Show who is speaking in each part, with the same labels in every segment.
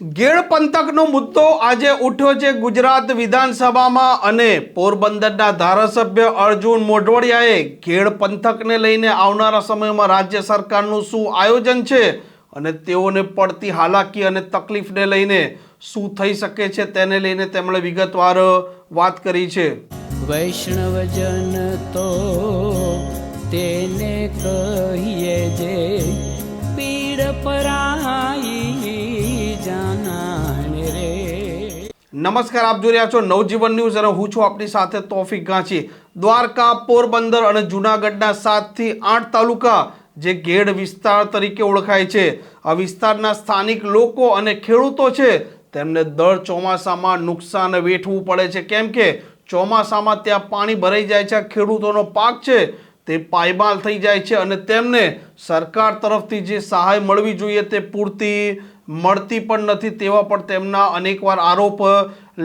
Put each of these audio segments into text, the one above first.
Speaker 1: ગેડ પંથકનો મુદ્દો આજે ઉઠ્યો છે ગુજરાત વિધાનસભામાં અને પોરબંદરના ધારાસભ્ય અર્જુન મોઢવાડિયાએ ગેડ પંથકને લઈને આવનારા સમયમાં રાજ્ય સરકારનું શું આયોજન છે અને તેઓને પડતી હાલાકી અને તકલીફને લઈને શું થઈ શકે છે તેને લઈને તેમણે વિગતવાર વાત કરી છે.
Speaker 2: વૈષ્ણવજન તો તેને કહીએ જે પીડ પરાઈ
Speaker 1: નમસ્કાર, આપ જોઈ રહ્યા છો નવજીવન ન્યૂઝ અને હું છું આપની સાથે તોફિક ગાંચી. દ્વારકા, પોરબંદર અને જુનાગઢના સાતથી આઠ તાલુકા જે ગેડ વિસ્તાર તરીકે ઓળખાય છે. આ વિસ્તારના સ્થાનિક લોકો અને ખેડૂતો છે, તેમને દર ચોમાસામાં નુકસાન વેઠવું પડે છે. કેમ કે ચોમાસામાં ત્યાં પાણી ભરાઈ જાય છે ખેડૂતોનો પાક છે. તે પાયમાલ થઈ જાય છે અને તેમને સરકાર તરફથી જે સહાય મળવી જોઈએ તે પૂરતી મળતી પણ નથી તેવા પણ તેમના અનેકવાર આરોપ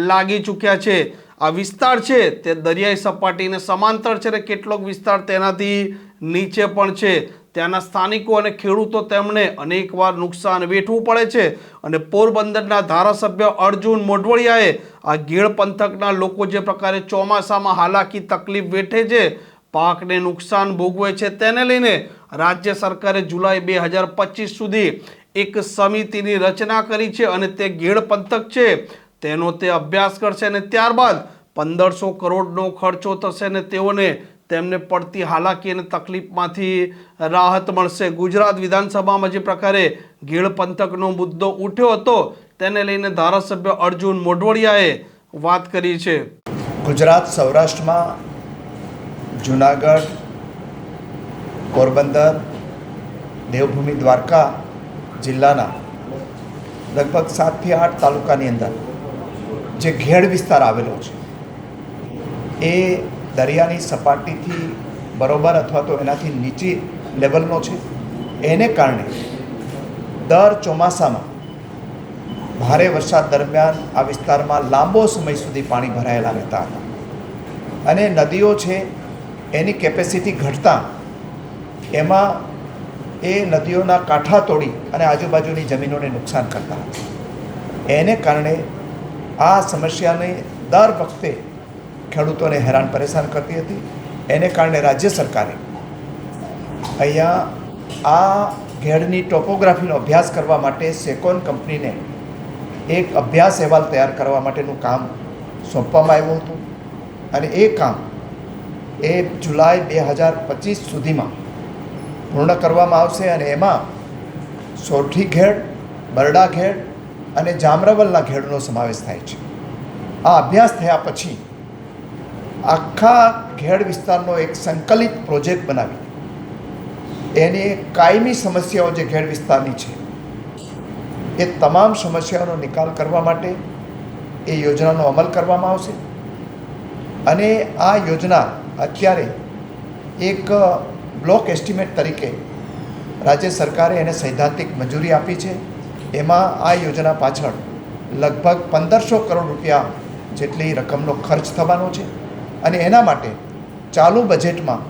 Speaker 1: લાગી ચૂક્યા છે. આ વિસ્તાર છે તે દરિયાઈ સપાટીને સમાંતર છે અને કેટલોક વિસ્તાર તેનાથી નીચે પણ છે. ત્યાંના સ્થાનિકો અને ખેડૂતો તેમને અનેકવાર નુકસાન વેઠવું પડે છે અને પોરબંદરના ધારાસભ્ય અર્જુન મોઢવડિયાએ આ ગીળ પંથકના લોકો જે પ્રકારે ચોમાસામાં હાલાકી તકલીફ વેઠે છે પાકને નુકસાન ભોગવે છે તેને લઈને રાજ્ય સરકારે જુલાઈ બે હજાર પચીસ સુધી એક સમિતિની રચના કરી છે અને તે ગેડ પંથક છે. તેનો તે અભ્યાસ કરશે અને ત્યારબાદ પંદરસો કરોડનો ખર્ચો થશે અને તેઓને તેમને પડતી હાલાકી અને તકલીફમાંથી રાહત મળશે. ગુજરાત વિધાનસભામાં જે પ્રકારે ગેડ પંથકનો મુદ્દો ઉઠ્યો હતો તેને લઈને ધારાસભ્ય અર્જુન મોઢવડિયાએ વાત કરી છે.
Speaker 3: ગુજરાત સૌરાષ્ટ્રમાં જુનાગઢ, પોરબંદર, દેવભૂમિ દ્વારકા જિલ્લાના લગભગ સાતથી આઠ તાલુકાની અંદર જે ઘેડ વિસ્તાર આવેલો છે, એ દરિયાની સપાટીથી બરોબર અથવા તો એનાથી નીચી લેવલનો છે. એને કારણે દર ચોમાસામાં ભારે વરસાદ દરમિયાન આ વિસ્તારમાં લાંબો સમય સુધી પાણી ભરાયેલા રહેતા હતા. અને નદીઓ છે એની કેપેસિટી ઘટતા એમાં એ નદીઓના કાંઠા તોડી અને આજુબાજુની જમીનોને નુકસાન કરતા હતા. એને કારણે આ સમસ્યાને દર વખતે ખેડૂતોને હેરાન પરેશાન કરતી હતી. એને કારણે રાજ્ય સરકારે અહીંયા આ ઘેડની ટોપોગ્રાફીનો અભ્યાસ કરવા માટે સેકોન કંપનીને એક અભ્યાસ અહેવાલ તૈયાર કરવા માટેનું કામ સોંપવામાં આવ્યું હતું. અને એ કામ એ જુલાઈ બે હજાર પચીસ સુધીમાં પૂર્ણ કરવામાં આવશે અને એમાં સોરઠી ઘેડ, બરડા ઘેડ અને જામરવલના ઘેડનો સમાવેશ થાય છે. આ અભ્યાસ થયા પછી આખા ઘેડ વિસ્તારનો એક સંકલિત પ્રોજેક્ટ બનાવી. એની કાયમી સમસ્યાઓ જે ઘેડ વિસ્તારની છે, એ તમામ સમસ્યાઓનો નિકાલ કરવા માટે એ યોજનાનો અમલ કરવામાં આવશે. અને આ યોજના અત્યારે એક બ્લોક એસ્ટિમેટ તરીકે રાજ્ય સરકારે એને સૈદ્ધાંતિક મંજૂરી આપી છે. એમાં આ યોજના પાછળ લગભગ પંદરસો કરોડ રૂપિયા જેટલી રકમનો ખર્ચ થવાનો છે અને એના માટે ચાલુ બજેટમાં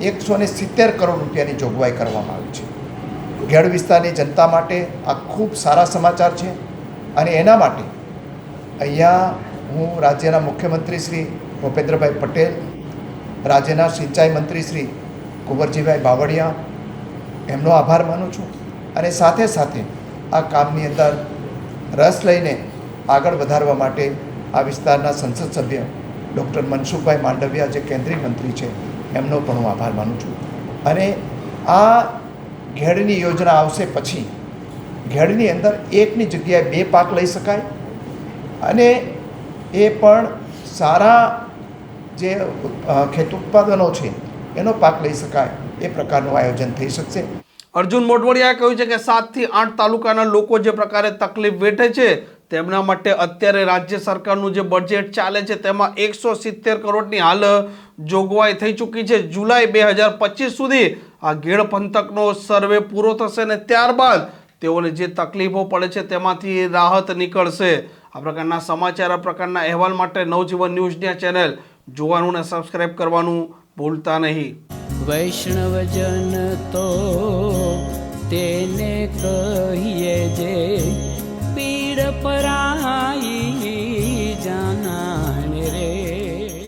Speaker 3: એકસો ને સિત્તેર કરોડ રૂપિયાની જોગવાઈ કરવામાં આવી છે. ગેડ વિસ્તારની જનતા માટે આ ખૂબ સારા સમાચાર છે અને એના માટે અહીંયા હું રાજ્યના મુખ્યમંત્રી શ્રી ભૂપેન્દ્રભાઈ પટેલ રાજ્યના સિંચાઈ મંત્રી શ્રી કુંવરજીભાઈ બાવળિયા, એમનો આભાર માનું છું. અને સાથે સાથે આ કામની અંદર રસ લઈને આગળ વધારવા માટે આ વિસ્તારના સંસદ સભ્ય ડૉક્ટર મનસુખભાઈ માંડવિયા જે કેન્દ્રીય મંત્રી છે, એમનો પણ હું આભાર માનું છું. અને આ ઘેડની યોજના આવશે પછી ઘેડની અંદર એકની જગ્યાએ બે પાક લઈ શકાય. અને એ પણ સારા જે ખેત ઉત્પાદનો છે, એનો પાક લઈ શકાય. એ પ્રકારનું આયોજન થઈ શકશે.
Speaker 1: અર્જુન મોઢવડિયાએ કહ્યું છે કે સાતથી આઠ તાલુકાના લોકો જે પ્રકારે તકલીફ વેઠે છે, તેમના માટે અત્યારે રાજ્ય સરકારનું જે બજેટ ચાલે છે, તેમાં એકસો સિત્તેર કરોડની હાલ જોગવાઈ થઈ ચૂકી છે. જુલાઈ બે હજાર પચીસ સુધી આ ગેડ પંથકનો સર્વે પૂરો થશે અને ત્યારબાદ તેઓને જે તકલીફો પડે છે, તેમાંથી રાહત નીકળશે. આ પ્રકારના સમાચાર, આ પ્રકારના અહેવાલ માટે નવજીવન ન્યૂઝની ચેનલ જોવાનું અને સબસ્ક્રાઇબ કરવાનું ભૂલતા નહીં.
Speaker 2: વૈષ્ણવજન તો તેને કહીએ જે